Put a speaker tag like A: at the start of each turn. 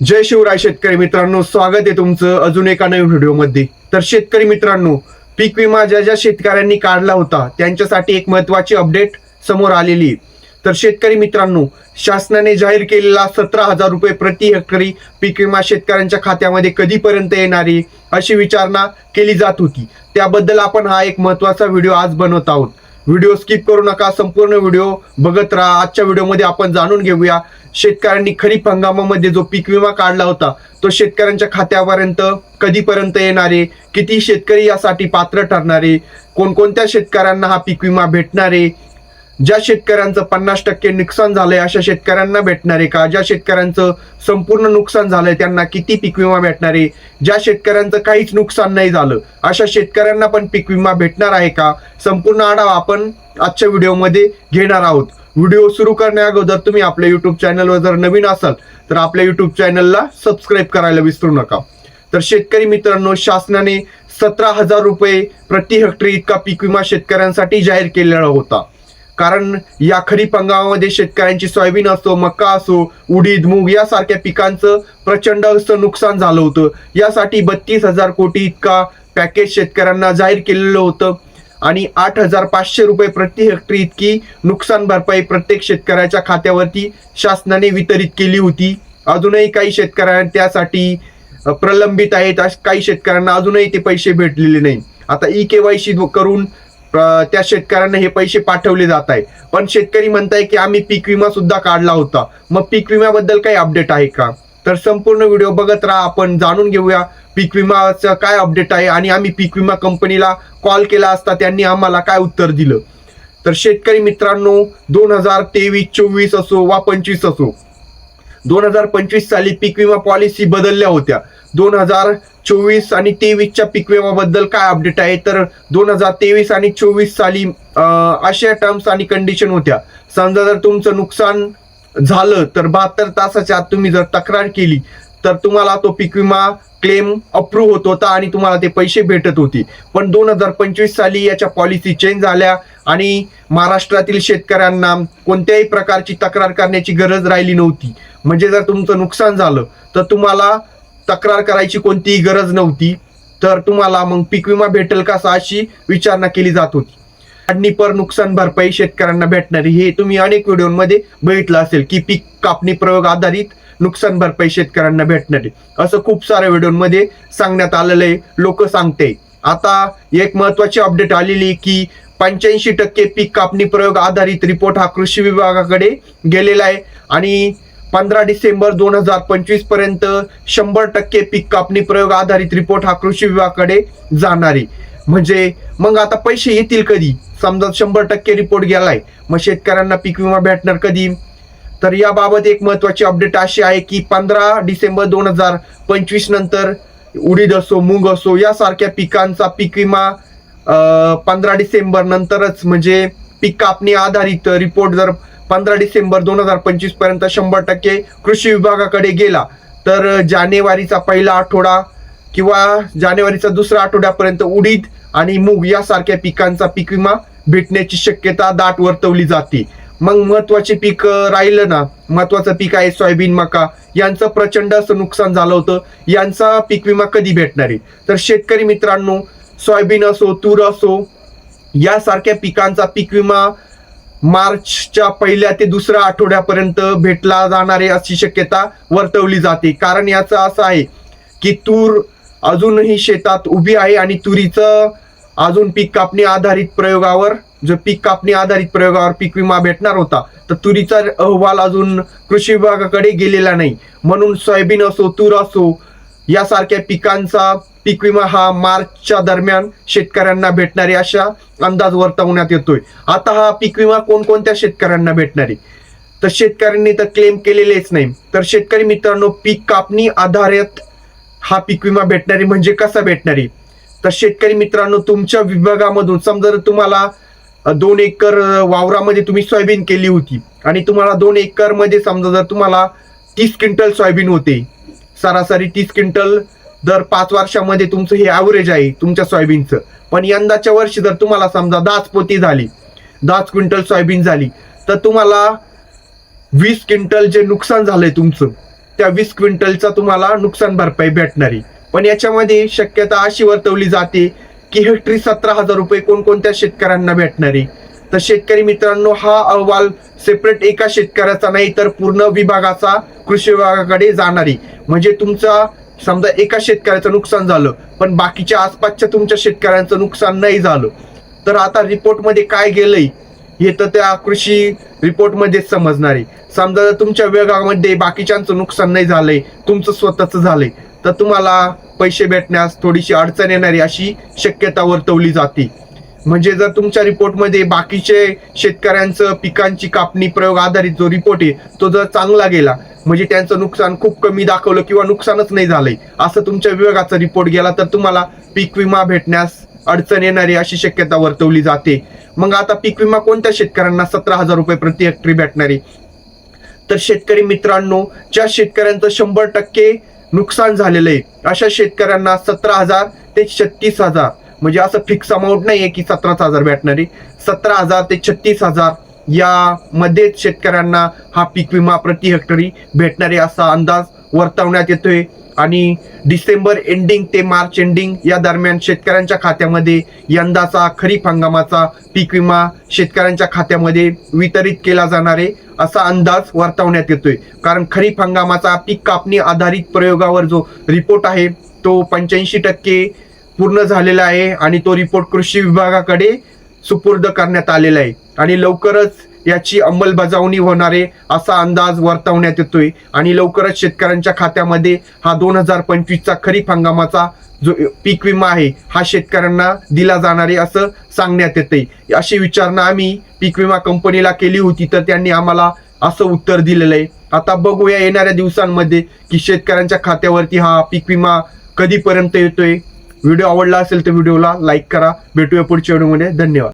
A: जय शिवराय शेतकरी मित्रांनो स्वागत आहे तुमचं अजून एका नवीन व्हिडिओमध्ये. तर शेतकरी मित्रांनो पीक विमा ज्या ज्या शेतकऱ्यांनी काढला होता त्यांच्यासाठी एक महत्वाची अपडेट समोर आलेली आहे. तर शेतकरी मित्रांनो शासनाने जाहीर केलेला सतरा हजार रुपये प्रति हेक्टरी पीक विमा शेतकऱ्यांच्या खात्यामध्ये कधीपर्यंत येणार आहे अशी विचारणा केली जात होती. त्याबद्दल आपण हा एक महत्त्वाचा व्हिडिओ आज बनवत आहोत. व्हिडिओ स्किप करू नका संपूर्ण व्हिडिओ बघत राहा. आजच्या व्हिडिओमध्ये आपण जाणून घेऊया शेतकऱ्यांनी खरीप हंगामामध्ये जो पीक विमा काढला होता तो शेतकऱ्यांच्या खात्यापर्यंत कधीपर्यंत येणारे? किती शेतकरी यासाठी पात्र ठरणारे? कोणकोणत्या शेतकऱ्यांना हा पीक विमा भेटणारे? ज्या शेतकऱ्यांचं पन्नास टक्के नुकसान झालंय अशा शेतकऱ्यांना भेटणारे का? ज्या शेतकऱ्यांचं संपूर्ण नुकसान झालंय त्यांना किती पीक विमा भेटणारे ज्या शेतकऱ्यांचं काहीच नुकसान नाही झालं अशा शेतकऱ्यांना पण पीक विमा भेटणार आहे का? संपूर्ण आढावा आपण आजच्या व्हिडिओमध्ये घेणार आहोत. व्हिडिओ सुरू करण्या अगोदर तुम्ही आपल्या युट्यूब चॅनलवर जर नवीन असाल तर आपल्या युट्यूब चॅनलला सबस्क्राईब करायला विसरू नका. तर शेतकरी मित्रांनो शासनाने सतरा हजार रुपये प्रति हेक्टरी इतका पीक विमा शेतकऱ्यांसाठी जाहीर केलेला होता. कारण या खरीप हंगामामध्ये शेतकऱ्यांची सोयाबीन असो मका असो उडीद मूग यासारख्या पिकांचं प्रचंड असं नुकसान झालं होतं. यासाठी बत्तीस हजार कोटी इतका पॅकेज शेतकऱ्यांना जाहीर केलेलं होतं. आणि आठ हजार पाचशे रुपये प्रति हेक्टरी इतकी नुकसान भरपाई प्रत्येक शेतकऱ्याच्या खात्यावरती शासनाने वितरित केली होती. अजूनही काही शेतकऱ्यांना त्यासाठी प्रलंबित आहेत. अश- काही शेतकऱ्यांना अजूनही ते पैसे भेटलेले नाही. आता ई केवायसी करून त्या शेतकऱ्यांना हे पैसे पाठवले जात आहे पण शेतकरी म्हणताय की आम्ही पीक विमा सुद्धा काढला होता. मग पीक विम्याबद्दल काही अपडेट आहे का? तर संपूर्ण व्हिडिओ बघत राहा आपण जाणून घेऊया पीक विमाचं काय अपडेट आहे आणि आम्ही पीक विमा कंपनीला कॉल केला असता त्यांनी आम्हाला काय उत्तर दिलं? तर शेतकरी मित्रांनो दोन हजार तेवीस चोवीस असो वा पंचवीस असो दोन हजार पंचवीस साली पीक विमा पॉलिसी बदलल्या होत्या. दोन हजार चोवीस आणि तेवीसच्या पीक विमाबद्दल काय अपडेट आहे? तर दोन हजार तेवीस आणि चोवीस साली अशा टर्म्स आणि कंडिशन होत्या. समजा जर तुमचं नुकसान झालं तर बहात्तर तासाच्या आत तुम्ही जर तक्रार केली तर तुम्हाला तो पीक विमा क्लेम अप्रूव्ह होत होता आणि तुम्हाला ते पैसे भेटत होते. पण दोन हजार पंचवीस साली याच्या पॉलिसी चेंज झाल्या आणि महाराष्ट्रातील शेतकऱ्यांना कोणत्याही प्रकारची तक्रार करण्याची गरज राहिली नव्हती. म्हणजे जर तुमचं नुकसान झालं तर तुम्हाला तक्रार करायची कोणतीही गरज नव्हती. तर तुम्हाला मग पीक विमा भेटेल का अशी विचारणा केली जात होती. काढणी पर नुकसान भरपाई शेतकऱ्यांना भेटणारी हे तुम्ही अनेक व्हिडिओमध्ये बघितलं असेल की पीक कापणी प्रयोग आधारित नुकसान भरपाई शेतकऱ्यांना भेटणारी असं खूप साऱ्या व्हिडिओमध्ये सांगण्यात आलेलं आहे. लोक सांगते. आता एक महत्वाची अपडेट आलेली आहे की पंच्याऐंशी टक्के पीक कापणी प्रयोग आधारित रिपोर्ट हा कृषी विभागाकडे गेलेला आहे. आणि पंधरा डिसेंबर दोन हजार पंचवीसपर्यंत शंभर टक्के पीक कापणी प्रयोग आधारित रिपोर्ट हा कृषी विभागाकडे जाणार आहे. म्हणजे मग आता पैसे येतील कधी? समजा शंभर टक्के रिपोर्ट गेलाय. मग शेतकऱ्यांना पीक विमा भेटणार कधी? तर याबाबत एक महत्वाची अपडेट अशी आहे की पंधरा डिसेंबर दोन हजार पंचवीस नंतर उडीद असो मूग असो यासारख्या पिकांचा पीक विमा पंधरा डिसेंबर नंतरच म्हणजे पीक कापणी आधारित रिपोर्ट जर पंधरा डिसेंबर दोन हजार पंचवीसपर्यंत शंभर टक्के कृषी विभागाकडे गेला तर जानेवारीचा पहिला आठवडा किंवा जानेवारीचा दुसरा आठवड्यापर्यंत उडीद आणि मूग यासारख्या पिकांचा पीक विमा भेटण्याची शक्यता दाट वर्तवली जाते. मग महत्त्वाचे पीक राहिलं ना. महत्वाचं पीक आहे सोयाबीन मका. यांचं प्रचंड असं नुकसान झालं होतं. यांचा पीक विमा कधी भेटणार आहे? तर शेतकरी मित्रांनो सोयाबीन असो तूर असो यासारख्या पिकांचा पीक विमा मार्चच्या पहिल्या ते दुसऱ्या आठवड्यापर्यंत भेटला जाणार आहे अशी शक्यता वर्तवली जाते. कारण याचं असं आहे की तूर अजूनही शेतात उभी आहे आणि तुरीचं अजून पीक कापणी आधारित प्रयोगावर जो पीक कापणी आधारित प्रयोगावर पीक विमा भेटणार होता तर तुरीचा अहवाल अजून कृषी विभागाकडे गेलेला नाही. म्हणून सोयाबीन असो तूर असो यासारख्या पिकांचा पीक विमा हा मार्चच्या दरम्यान शेतकऱ्यांना भेटणारे अशा अंदाज वर्तवण्यात येतोय. आता हा पीक विमा कोणकोणत्या शेतकऱ्यांना भेटणारे तर शेतकऱ्यांनी तर क्लेम केलेलेच नाही. तर शेतकरी मित्रांनो पीक कापणी आधारित हा पीक विमा भेटणारी म्हणजे कसा भेटणारी? तर शेतकरी मित्रांनो तुमच्या विभागामधून समजा जर तुम्हाला दोन एकर वावरामध्ये तुम्ही सोयाबीन केली होती. आणि तुम्हाला दोन एकरमध्ये समजा जर तुम्हाला तीस क्विंटल सोयाबीन होते सरासरी तीस क्विंटल दर पाच वर्षामध्ये तुमचं हे ॲव्हरेज आहे तुमच्या सोयाबीनचं. पण यंदाच्या वर्षी जर तुम्हाला समजा दहाच पोती झाली दहाच क्विंटल सोयाबीन झाली तर तुम्हाला वीस क्विंटल जे नुकसान झालंय तुमचं त्या वीस क्विंटलचा तुम्हाला नुकसान भरपाई भेटणारी. पण याच्यामध्ये शक्यता अशी वर्तवली जाते की हेक्टरी सतरा हजार रुपये कोणकोणत्या शेतकऱ्यांना भेटणारी? तर शेतकरी मित्रांनो हा अहवाल सेपरेट एका शेतकऱ्याचा नाही तर पूर्ण विभागाचा कृषी विभागाकडे जाणारी. म्हणजे तुमचा समजा एका शेतकऱ्याचं नुकसान झालं पण बाकीच्या आसपासच्या तुमच्या शेतकऱ्यांचं नुकसान नाही झालं. तर आता रिपोर्टमध्ये काय गेलंय हे तर त्या कृषी रिपोर्टमध्येच समजणार आहे. समजा जर तुमच्या विभागामध्ये बाकीच्यांचं नुकसान नाही झालंय तुमचं स्वतःचं झालंय तर तुम्हाला पैसे भेटण्यास थोडीशी अडचण येणारी अशी शक्यता वर्तवली जाते. म्हणजे जर तुमच्या रिपोर्टमध्ये बाकीचे शेतकऱ्यांचं पिकांची कापणी प्रयोग आधारित जो रिपोर्ट आहे तो जर चांगला गेला म्हणजे त्यांचं नुकसान खूप कमी दाखवलं किंवा नुकसानच नाही झालंय असं तुमच्या विभागाचा रिपोर्ट गेला तर तुम्हाला पीक विमा भेटण्यास अडचण येणारी अशी शक्यता वर्तवली जाते. मग आता पीक विमा कोणत्या शेतकऱ्यांना सतरा हजार रुपये प्रति हेक्टरी भेटणारी? तर शेतकरी मित्रांनो ज्या शेतकऱ्यांचं शंभर टक्के नुकसान झालेलं आहे. अशा शेतकऱ्यांना सतरा हजार ते छत्तीस हजार. म्हणजे असं फिक्स अमाऊंट नाही आहे की सतराच हजार भेटणारी. सतरा हजार ते छत्तीस हजार यामध्येच शेतकऱ्यांना हा पीक विमा प्रति हेक्टरी भेटणारे असा अंदाज वर्तवण्यात येतोय. आणि डिसेंबर एंडिंग ते मार्च एंडिंग या दरम्यान शेतकऱ्यांच्या खात्यामध्ये यंदाचा खरीप हंगामाचा पीक विमा शेतकऱ्यांच्या खात्यामध्ये वितरित केला जाणार आहे असा अंदाज वर्तवण्यात येतोय. कारण खरीप हंगामाचा पीक कापणी आधारित प्रयोगावर जो रिपोर्ट आहे तो पंच्याऐंशी टक्के पूर्ण झालेला आहे आणि तो रिपोर्ट कृषी विभागाकडे सुपूर्द करण्यात आलेला आहे. आणि लवकरच याची अंमलबजावणी होणार आहे असा अंदाज वर्तवण्यात येतोय. आणि लवकरच शेतकऱ्यांच्या खात्यामध्ये हा दोन हजार पंचवीसचा खरीप हंगामाचा जो पीक विमा आहे हा शेतकऱ्यांना दिला जाणार आहे असं सांगण्यात येते अशी विचारणा आम्ही पीक विमा कंपनीला केली होती तर त्यांनी आम्हाला असं उत्तर दिलेलं आहे. आता बघूया येणाऱ्या दिवसांमध्ये की शेतकऱ्यांच्या खात्यावरती हा पीक विमा कधीपर्यंत येतोय. व्हिडिओ आवडला असेल तर व्हिडिओला लाईक करा. भेटूया पुढच्या व्हिडिओमध्ये. धन्यवाद.